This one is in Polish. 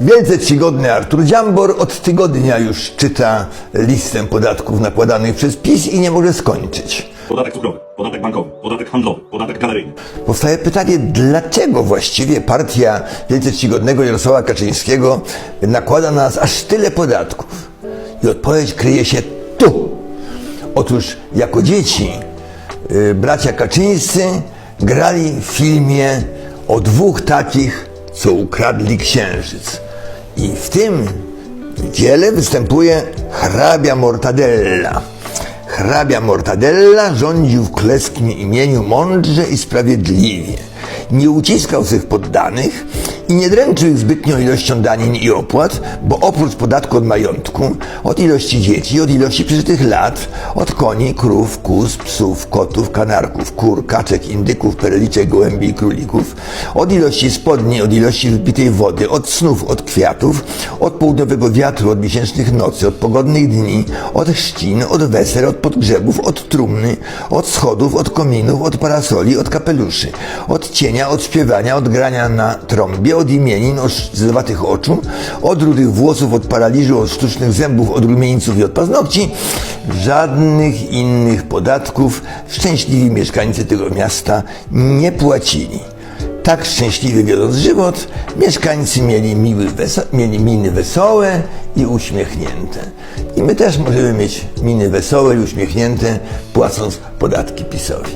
Wielce czcigodny Artur Dziambor od tygodnia już czyta listę podatków nakładanych przez PiS i nie może skończyć. Podatek cukrowy, podatek bankowy, podatek handlowy, podatek galeryjny. Powstaje pytanie, dlaczego właściwie partia wielce czcigodnego Jarosława Kaczyńskiego nakłada na nas aż tyle podatków? I odpowiedź kryje się tu. Otóż jako dzieci y, bracia Kaczyńscy grali w filmie o dwóch takich, co ukradli księżyc. I w tym dziele występuje hrabia Mortadella. Hrabia Mortadella rządził w królewskim imieniu mądrze i sprawiedliwie. Nie uciskał swych poddanych i nie dręczył ich zbytnią ilością danin i opłat, bo oprócz podatku od majątku, od ilości dzieci, od ilości przeżytych lat, od koni, krów, kóz, psów, kotów, kanarków, kur, kaczek, indyków, perliczek, gołębi i królików, od ilości spodni, od ilości wypitej wody, od snów, od kwiatów, od południowego wiatru, od miesięcznych nocy, od pogodnych dni, od chrzcin, od weser, od podgrzebów, od trumny, od schodów, od kominów, od parasoli, od kapeluszy, od cienia, od śpiewania, od grania na trąbie, od imienin, od zdrowatych oczu, od rudych włosów, od paraliżu, od sztucznych zębów, od rumieńców i od paznokci. Żadnych innych podatków szczęśliwi mieszkańcy tego miasta nie płacili. Tak szczęśliwy wiodąc żywot, mieszkańcy mieli, miły, weso- mieli miny wesołe i uśmiechnięte. I my też możemy mieć miny wesołe i uśmiechnięte, płacąc podatki PiSowi.